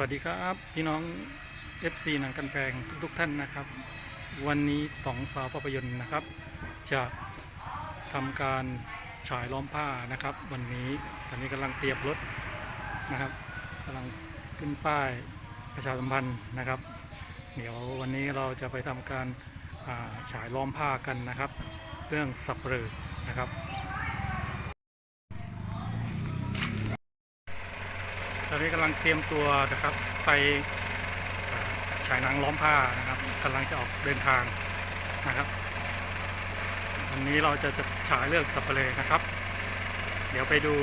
สวัสดีครับพี่น้อง FC หนังกันแปลงทุกๆท่านนะครับ วันนี้ต๋องสาวภาพยนตร์นะครับ จะทำการฉายล้อมผ้านะครับ วันนี้ตอนนี้กำลังเตรียมรถนะครับกำลังขึ้นป้ายประชาสัมพันธ์นะครับ เดี๋ยววันนี้เราจะไปทำการาฉายล้อมผ้ากันนะครับ เรื่องสับเปลือนะครับ ตอนนี้กำลังเตรียมตัวนะครับไปฉายหนังล้อมผ้านะครับกำลังจะออกเดินทางนะครับวันนี้เราจะจะฉายเรื่องสับเปลือนะครับ เดี๋ยวไปดู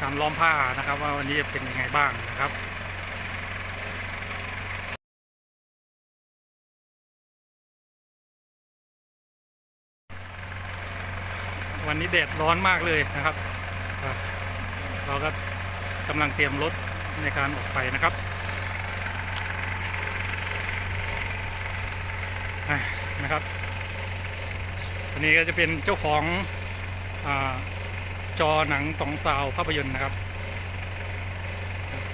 การล้อมผ้านะครับ ว่าวันนี้จะเป็นยังไงบ้างนะครับวันนี้แดดร้อนมากเลยนะครับ เราก็ กำลังเตรียมรถในการออกไปนะครับนะครับอันนี้ก็จะเป็นเจ้าของอจอหนังตองซาวภาพยนตร์นะครับ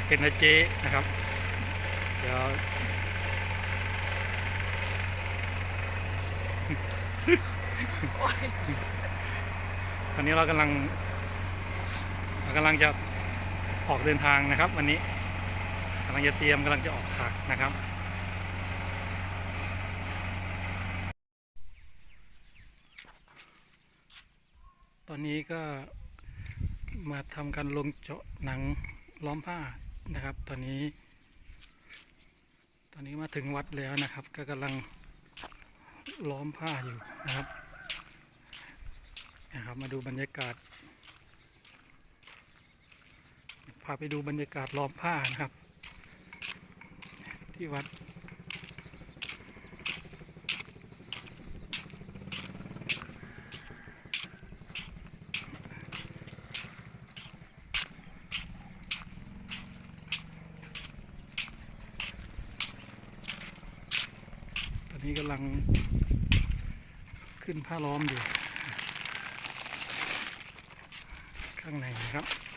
เป็นอาเจนะครับ เดี๋ยวตอนนี้เรากำลังเรากำลังจะ ออกเดินทางนะครับ วันนี้กำลังจะเตรียมกำลังจะออกถักนะครับตอนนี้ก็มาทำการลงเจาะหนังล้อมผ้านะครับ ตอนนี้ ตอนนี้มาถึงวัดแล้วนะครับ ก็กำลังล้อมผ้าอยู่นะครับนะครับ มาดูบรรยากาศ พาไปดูบรรยากาศล้อมผ้านะครับ ที่วัด ตอนนี้กำลังขึ้นผ้าล้อมอยู่ ข้างในนะครับ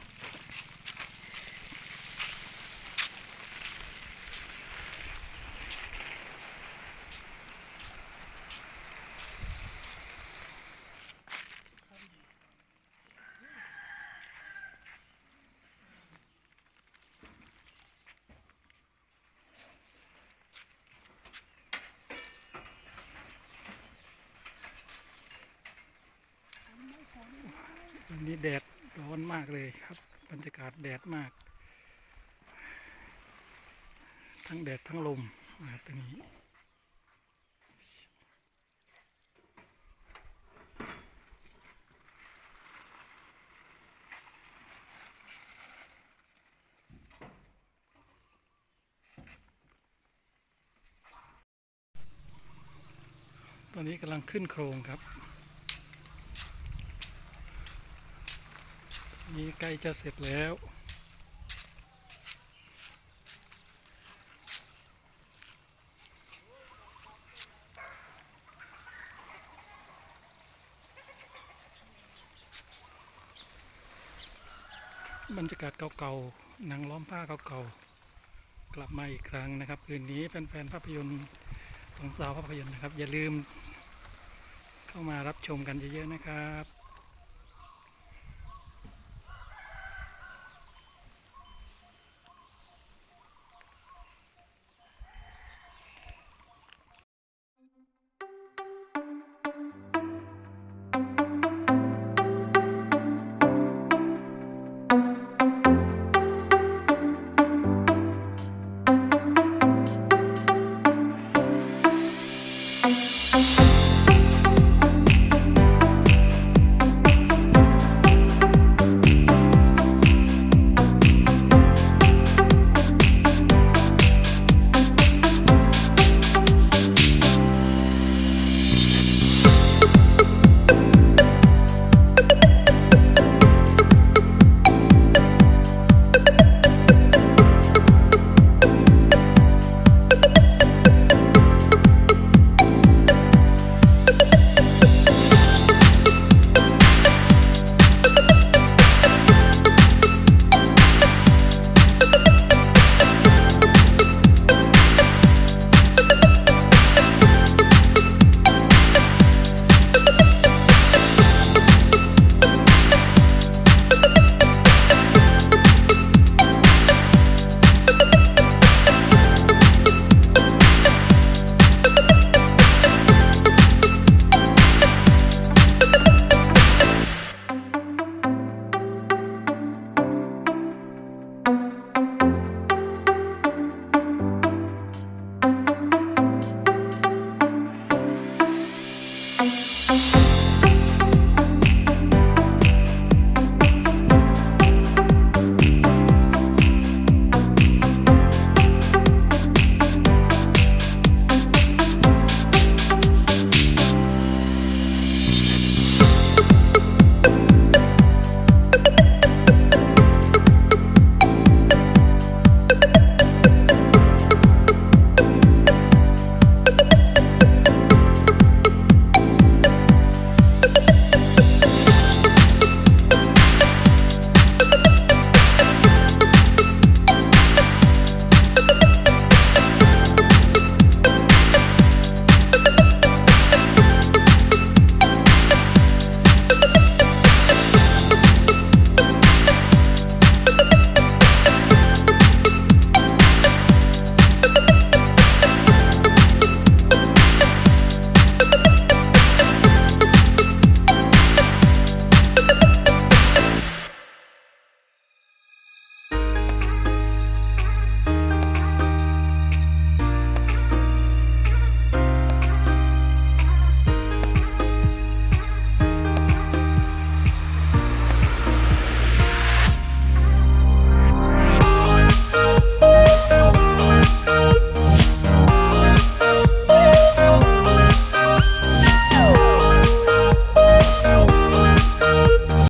วันนี้แดดร้อนมากเลยครับ บรรยากาศแดดมาก ทั้งแดดทั้งลมนะครับตรงนี้ตอนนี้กำลังขึ้นโครงครับ นี่ใกล้จะเสร็จแล้ว บรรยากาศเก่าๆหนังล้อมผ้าเก่าๆ กลับมาอีกครั้งนะครับ คืนนี้แฟนๆภาพยนตร์ของสาวภาพยนตร์นะครับ อย่าลืมเข้ามารับชมกันเยอะๆนะครับ